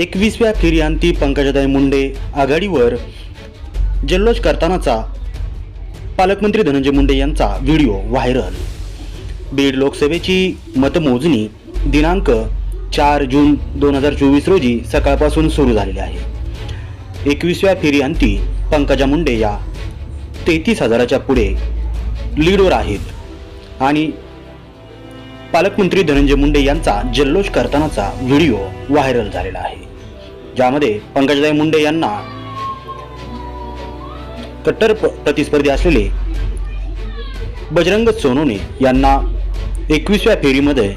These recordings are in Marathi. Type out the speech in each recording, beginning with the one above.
एकवीसव्या फेरीअंती पंकजाताई मुंडे आघाडीवर जल्लोष करतानाचा पालकमंत्री धनंजय मुंडे यांचा व्हिडिओ व्हायरल. बीड लोकसभेची मतमोजणी दिनांक चार जून दोन हजार चोवीस रोजी सकाळपासून सुरू झालेली आहे. एकवीसव्या फेरीअंती पंकजा मुंडे या तेहतीस हजाराच्या पुढे लीडवर आहेत आणि पालकमंत्री धनंजय मुंडे यांचा जल्लोष करतानाचा व्हिडिओ व्हायरल झालेला आहे. ज्यामध्ये पंकजाताई मुंडे यांना कट्टर प्रतिस्पर्धी असलेले बजरंग सोनूने यांना एकवीसव्या फेरीमध्ये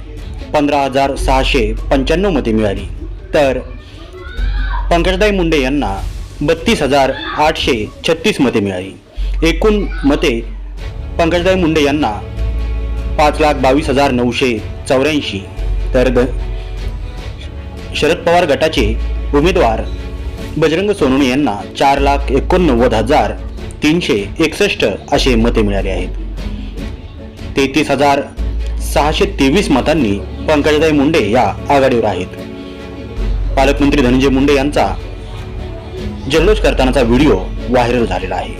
पंधरा हजार सहाशे पंच्याण्णव मते मिळाली. तर पंकजताई मुंडे यांना बत्तीस हजार आठशे छत्तीस मते मिळाली. एकूण मते पंकजताई मुंडे यांना पाच लाख बावीस हजार नऊशे चौऱ्याऐंशी. तर ग शरद पवार गटाचे उमेदवार. बजरंग सोनवणे यांना चार लाख एकोणनव्वद हजार तीनशे एकसष्ट असे मते मिळाले आहेत. तेहतीस हजार सहाशे तेवीस मतांनी पंकजाताई मुंडे या आघाडीवर आहेत. पालकमंत्री धनंजय मुंडे यांचा जल्लोष करतानाचा व्हिडिओ व्हायरल झालेला आहे.